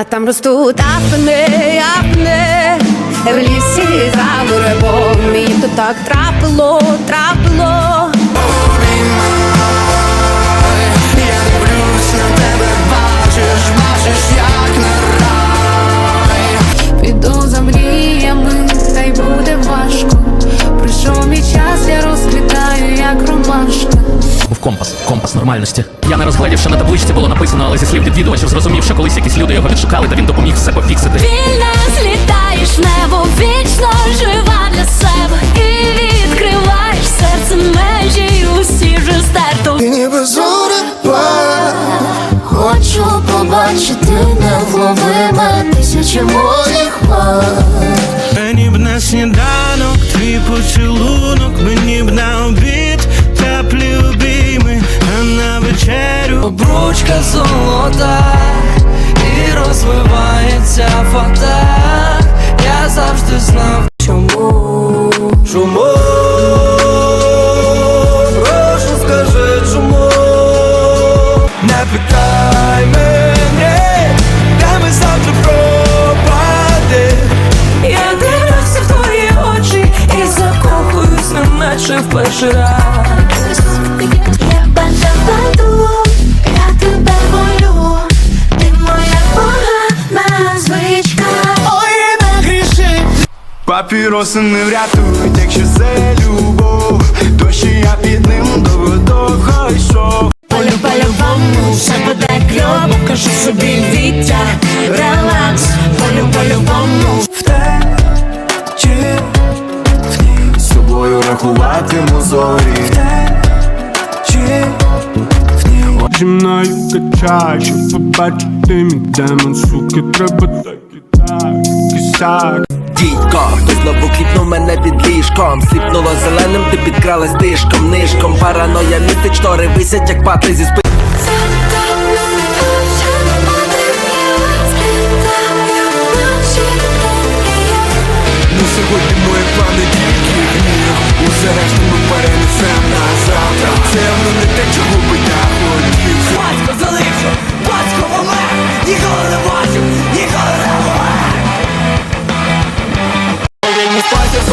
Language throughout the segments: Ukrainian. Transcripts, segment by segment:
А там ростуть апне, афини В лісі за буревом І то так трапило, трапило компас, компас нормальності. Я не розгледів, що на табличці було написано, але зі слів відвідувачів зрозумів, що колись якісь люди його відшукали, та він допоміг все пофіксити. Вільно злітаєш небо, вічно жива для себе І відкриваєш серце межі, усі вже стерто Ти ніби зорепад Хочу побачити невловиме тисячі моїх пар Мені б на сніданок, твій поцілунок, золота і розвивається фата. Я завжди знав, чому. Чому? Прошу, скажи, чому? Не питай мене, де ми завтра пропадем. Я дивлюся в твої очі і закохуюсь, неначе в перший раз. Папіроси не врятують, якщо це любов. То що я під ним довго йшов. Полю по-любому, все буде кльово Кажу собі Вітя, релакс. Полю по-любому. В те чи в ній З тобою рахуватиму зорі. В те чи в ній Зі мною качай, щоб побачити мій демон, суки, треба так і так, і сяк. Дідько, хтось знову кліпнув мене під ліжком. Сліпнуло зеленим, ти підкралась дишком, нишком. Параноя містить штори висять, як пати зі спи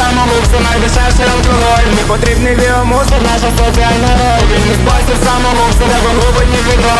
спосіб самогубства, найдешевший алкоголь. Не потрібний біомусор, наша соціальна роль. Вільний спосіб самогубства, де погублені відро